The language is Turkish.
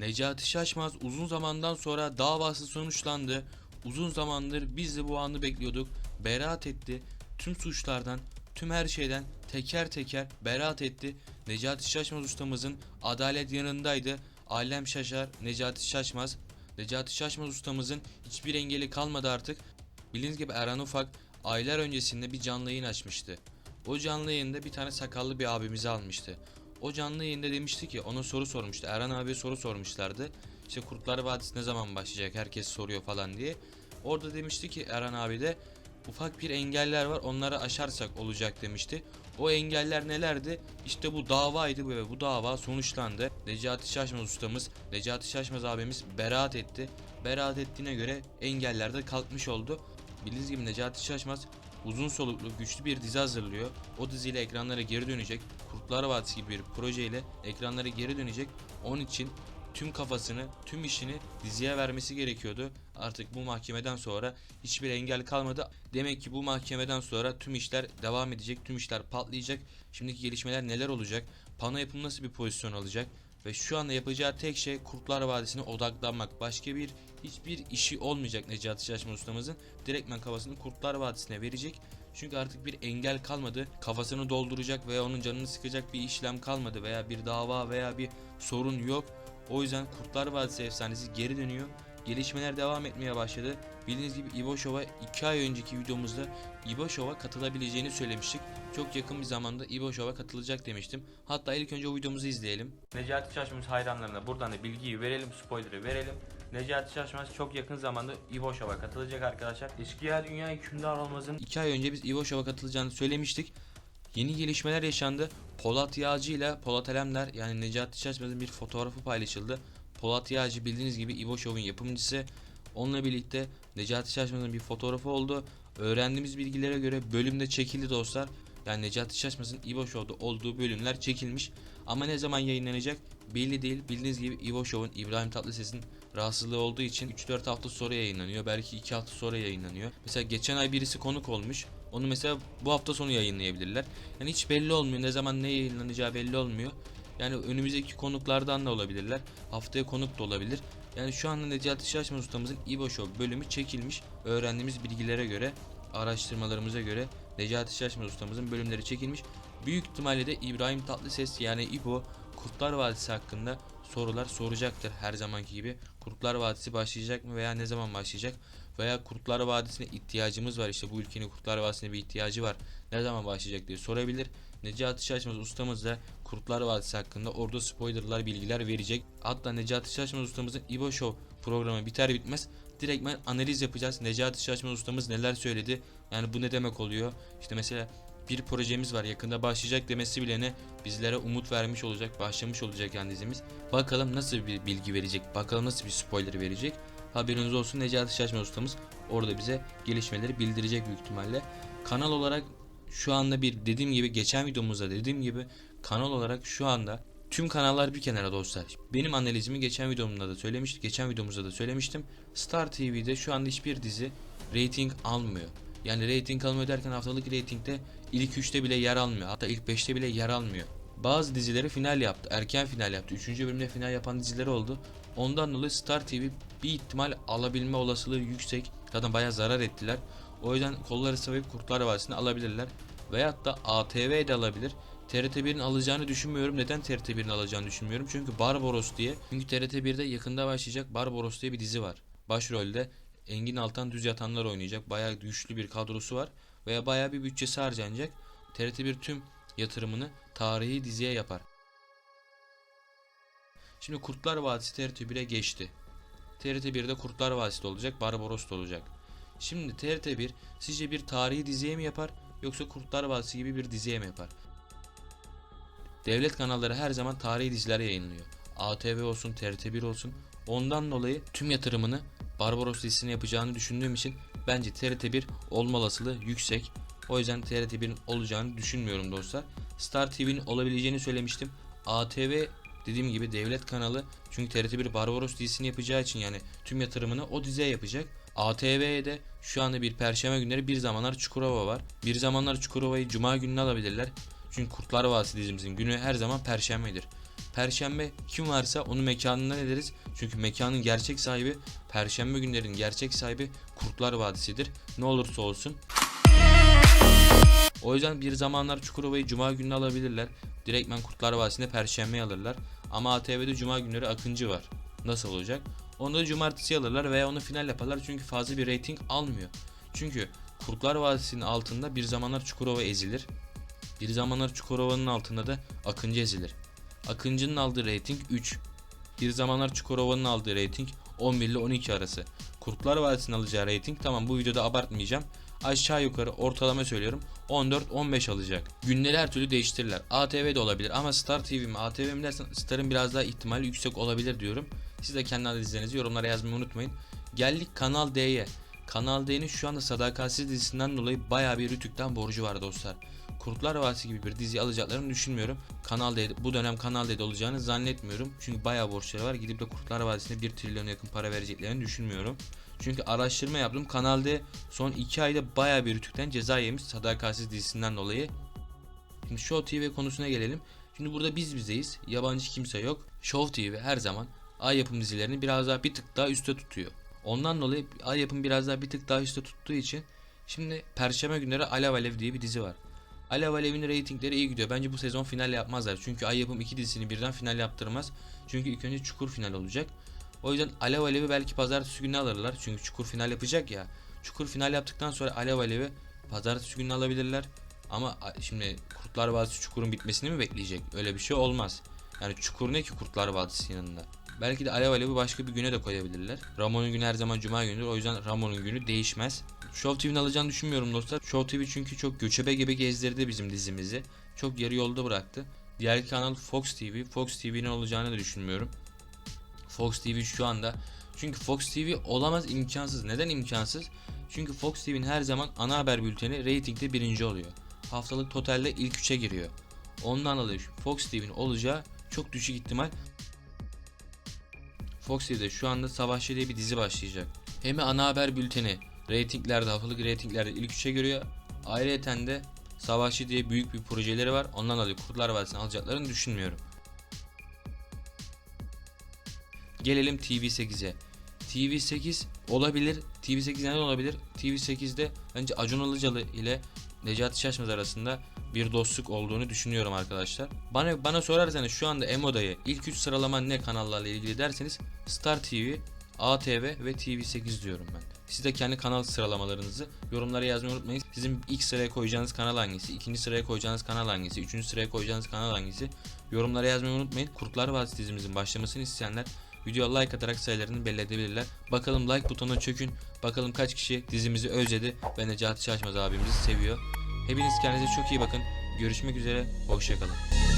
Necati Şaşmaz uzun zamandan sonra davası sonuçlandı. Uzun zamandır biz de bu anı bekliyorduk. Beraat etti. Tüm suçlardan, tüm her şeyden teker teker beraat etti. Necati Şaşmaz ustamızın adalet yanındaydı. Alem şaşar, Necati Şaşmaz. Necati Şaşmaz ustamızın hiçbir engeli kalmadı artık. Bildiğiniz gibi Erhan Ufak aylar öncesinde bir canlı yayın açmıştı. O canlı yayında bir tane sakallı bir abimizi almıştı. O canlı yayında demişti ki ona soru sormuştu. Erhan abiye soru sormuşlardı. İşte Kurtlar Vadisi ne zaman başlayacak herkes soruyor falan diye. Orada demişti ki Erhan abi de ufak bir engeller var onları aşarsak olacak demişti. O engeller nelerdi? İşte bu davaydı ve bu dava sonuçlandı. Necati Şaşmaz ustamız, Necati Şaşmaz abimiz beraat etti. Beraat ettiğine göre engeller de kalkmış oldu. Bildiğiniz gibi Necati Şaşmaz uzun soluklu güçlü bir dizi hazırlıyor. O diziyle ekranlara geri dönecek. Kurtlar Vadisi gibi bir projeyle ekranlara geri dönecek. Onun için tüm kafasını, tüm işini diziye vermesi gerekiyordu. Artık bu mahkemeden sonra hiçbir engel kalmadı. Demek ki bu mahkemeden sonra tüm işler devam edecek, tüm işler patlayacak. Şimdiki gelişmeler neler olacak? Pano yapım nasıl bir pozisyon alacak? Ve şu anda yapacağı tek şey Kurtlar Vadisi'ne odaklanmak. Başka bir hiçbir işi olmayacak Necati Şaşmaz ustamızın. Direktmen kafasını Kurtlar Vadisi'ne verecek. Çünkü artık bir engel kalmadı. Kafasını dolduracak veya onun canını sıkacak bir işlem kalmadı veya bir dava veya bir sorun yok. O yüzden Kurtlar Vadisi efsanesi geri dönüyor. Gelişmeler devam etmeye başladı. Bildiğiniz gibi İbo Show'a 2 ay önceki videomuzda İbo Show'a katılabileceğini söylemiştik. Çok yakın bir zamanda İbo Show'a katılacak demiştim. Hatta ilk önce o videomuzu izleyelim. Necati Şaşmaz hayranlarına buradan da bilgiyi verelim, spoiler'ı verelim. Necati Şaşmaz çok yakın zamanda İbo Show'a katılacak arkadaşlar. Eskiya Dünya Hükümdar olmazın 2 ay önce biz İbo Show'a katılacağını söylemiştik. Yeni gelişmeler yaşandı. Polat Yağcı ile Polat Alemdar yani Necati Şaşmaz'ın bir fotoğrafı paylaşıldı. Polat Yağcı bildiğiniz gibi İbo Show'un yapımcısı. Onunla birlikte Necati Şaşmaz'ın bir fotoğrafı oldu. Öğrendiğimiz bilgilere göre bölümde çekildi dostlar. Yani Necati Şaşmaz'ın İbo Show'da olduğu bölümler çekilmiş. Ama ne zaman yayınlanacak belli değil. Bildiğiniz gibi İbo Show'un İbrahim Tatlıses'in rahatsızlığı olduğu için 3-4 hafta sonra yayınlanıyor. Belki 2 hafta sonra yayınlanıyor. Mesela geçen ay birisi konuk olmuş. Onu mesela bu hafta sonu yayınlayabilirler. Yani hiç belli olmuyor. Ne zaman ne yayınlanacağı belli olmuyor. Yani önümüzdeki konuklardan da olabilirler. Haftaya konuk da olabilir. Yani şu anda Necati Şaşmaz ustamızın İbo Show bölümü çekilmiş. Öğrendiğimiz bilgilere göre, araştırmalarımıza göre Necati Şaşmaz ustamızın bölümleri çekilmiş. Büyük ihtimalle de İbrahim Tatlıses yani İbo Kurtlar Vadisi hakkında sorular soracaktır her zamanki gibi. Kurtlar Vadisi başlayacak mı veya ne zaman başlayacak? Veya Kurtlar Vadisi'ne ihtiyacımız var işte bu ülkenin Kurtlar Vadisi'ne bir ihtiyacı var. Ne zaman başlayacak diye sorabilir. Necati Şaşmaz ustamız da Kurtlar Vadisi hakkında orada spoilerlar bilgiler verecek. Hatta Necati Şaşmaz ustamızın İbo Show programı biter bitmez direktmen analiz yapacağız. Necati Şaşmaz ustamız neler söyledi? Yani bu ne demek oluyor? İşte mesela bir projemiz var yakında başlayacak demesi bile ne bizlere umut vermiş olacak başlamış olacak yani dizimiz. Bakalım nasıl bir bilgi verecek bakalım nasıl bir spoiler verecek. Haberiniz olsun Necati Şaşmaz ustamız orada bize gelişmeleri bildirecek büyük ihtimalle. Kanal olarak şu anda bir dediğim gibi geçen videomuzda dediğim gibi kanal olarak şu anda tüm kanallar bir kenara dostlar. Benim analizimi geçen videomda da söylemiştim. Geçen videomuzda da söylemiştim. Star TV'de şu anda hiçbir dizi rating almıyor. Yani rating almıyor derken haftalık ratingde ilk 3'te bile yer almıyor. Hatta ilk 5'te bile yer almıyor. Bazı dizileri final yaptı. Erken final yaptı. 3. bölümde final yapan dizileri oldu. Ondan dolayı Star TV bir ihtimal alabilme olasılığı yüksek. Zaten bayağı zarar ettiler. O yüzden kolları sıvayıp Kurtlar Vadisi'ni alabilirler. Veyahut da ATV de alabilir. TRT1'in alacağını düşünmüyorum. Neden TRT1'in alacağını düşünmüyorum? Çünkü Barbaros diye. Çünkü TRT1'de yakında başlayacak Barbaros diye bir dizi var. Başrolde Engin Altan Düz Yatanlar oynayacak. Bayağı güçlü bir kadrosu var. Veya bayağı bir bütçesi harcanacak. TRT1 tüm yatırımını tarihi diziye yapar. Şimdi Kurtlar Vadisi TRT1'e geçti. TRT1'de Kurtlar Vadisi olacak, Barbaros da olacak. Şimdi TRT1 sizce bir tarihi diziye mi yapar yoksa Kurtlar Vadisi gibi bir diziye mi yapar? Devlet kanalları her zaman tarihi diziler yayınlıyor. ATV olsun, TRT1 olsun. Ondan dolayı tüm yatırımını Barbaros dizisine yapacağını düşündüğüm için bence TRT1 olma olasılığı yüksek. O yüzden TRT1'in olacağını düşünmüyorum dostlar. Star TV'nin olabileceğini söylemiştim. ATV dediğim gibi devlet kanalı çünkü TRT1 Barbaros dizisini yapacağı için yani tüm yatırımını o diziye yapacak. ATV'ye de şu anda bir perşembe günleri bir zamanlar Çukurova var. Bir zamanlar Çukurova'yı cuma gününe alabilirler. Çünkü Kurtlar Vadisi dizimizin günü her zaman perşembedir. Perşembe kim varsa onu mekanından ederiz. Çünkü mekanın gerçek sahibi Perşembe günlerin gerçek sahibi Kurtlar Vadisi'dir. Ne olursa olsun. O yüzden bir zamanlar Çukurova'yı Cuma gününe alabilirler. Direktmen Kurtlar Vadisi'nde Perşembe alırlar. Ama ATV'de Cuma günleri Akıncı var. Nasıl olacak? Onu da Cumartesi alırlar veya onu final yaparlar çünkü fazla bir reyting almıyor. Çünkü Kurtlar Vadisi'nin altında bir zamanlar Çukurova ezilir. Bir zamanlar Çukurova'nın altında da Akıncı ezilir. Akıncı'nın aldığı reyting 3. Bir zamanlar Çukurova'nın aldığı reyting 11 ile 12 arası. Kurtlar Vadisi'nin alacağı reyting tamam bu videoda abartmayacağım. Aşağı yukarı ortalama söylüyorum 14-15 alacak. Günleri her türlü değiştirirler. ATV de olabilir ama Star TV mi ATV mi dersen Star'ın biraz daha ihtimali yüksek olabilir diyorum. Siz de kendi analizlerinizi yorumlara yazmayı unutmayın. Geldik Kanal D'ye. Kanal D'nin şu anda Sadakatsiz dizisinden dolayı bayağı bir Rütük'ten borcu var dostlar. Kurtlar Vadisi gibi bir dizi alacaklarını düşünmüyorum. Kanal D'de, bu dönem Kanal D'de olacağını zannetmiyorum. Çünkü bayağı borçları var. Gidip de Kurtlar Vadisi'ne 1 trilyon yakın para vereceklerini düşünmüyorum. Çünkü araştırma yaptım. Kanal D son 2 ayda bayağı bir Rütük'ten ceza yemiş Sadakatsiz dizisinden dolayı. Şimdi Show TV konusuna gelelim. Şimdi burada biz bizeyiz. Yabancı kimse yok. Show TV her zaman ay yapım dizilerini biraz daha bir tık daha üstte tutuyor. Ondan dolayı ay yapım biraz daha bir tık daha üstte tuttuğu için şimdi Perşembe günleri Alev Alev diye bir dizi var. Alev Alev'in reytingleri iyi gidiyor. Bence bu sezon final yapmazlar. Çünkü Ay Yapım iki dizisini birden final yaptırmaz. Çünkü ilk önce Çukur final olacak. O yüzden Alev Alev'i belki pazartesi günü alırlar. Çünkü Çukur final yapacak ya. Çukur final yaptıktan sonra Alev Alev'i pazartesi günü alabilirler. Ama şimdi Kurtlar Vadisi Çukur'un bitmesini mi bekleyecek? Öyle bir şey olmaz. Yani Çukur ne ki Kurtlar Vadisi yanında? Belki de Alev Alev'i başka bir güne de koyabilirler. Ramon'un günü her zaman cuma günüdür. O yüzden Ramon'un günü değişmez. Show TV'nin alacağını düşünmüyorum dostlar. Show TV çünkü çok göçebe gibi gezdirdi bizim dizimizi. Çok yarı yolda bıraktı. Diğer kanal Fox TV. Fox TV'nin olacağını da düşünmüyorum. Fox TV şu anda çünkü Fox TV olamaz imkansız. Neden imkansız? Çünkü Fox TV'nin her zaman ana haber bülteni reytingde birinci oluyor. Haftalık totalde ilk üçe giriyor. Ondan dolayı Fox TV'nin olacağı çok düşük ihtimal. Fox TV'de şu anda Savaşçı diye bir dizi başlayacak. Hem ana haber bülteni reytinglerde haftalık reytinglerde ilk üçe giriyor. Ayrıca de Savaşçı diye büyük bir projeleri var. Ondan dolayı Kurtlar Vadisi'ni alacaklarını düşünmüyorum. Gelelim TV8'e. TV8 olabilir. TV8 neden olabilir? TV8'de bence Acun Ilıcalı ile Necati Şaşmaz arasında bir dostluk olduğunu düşünüyorum arkadaşlar. Bana bana sorarsanız şu anda Emoda'yı ilk 3 sıralama ne kanallarla ilgili derseniz Star TV, ATV ve TV8 diyorum ben. Siz de kendi kanal sıralamalarınızı yorumlara yazmayı unutmayın. Sizin ilk sıraya koyacağınız kanal hangisi, ikinci sıraya koyacağınız kanal hangisi, üçüncü sıraya koyacağınız kanal hangisi yorumlara yazmayı unutmayın. Kurtlar Vadisi dizimizin başlamasını isteyenler Videoya like atarak sayılarını belli edebilirler. Bakalım like butonuna çökün. Bakalım kaç kişi dizimizi özledi ve Necati Şaşmaz abimizi seviyor. Hepiniz kendinize çok iyi bakın. Görüşmek üzere. Hoşçakalın.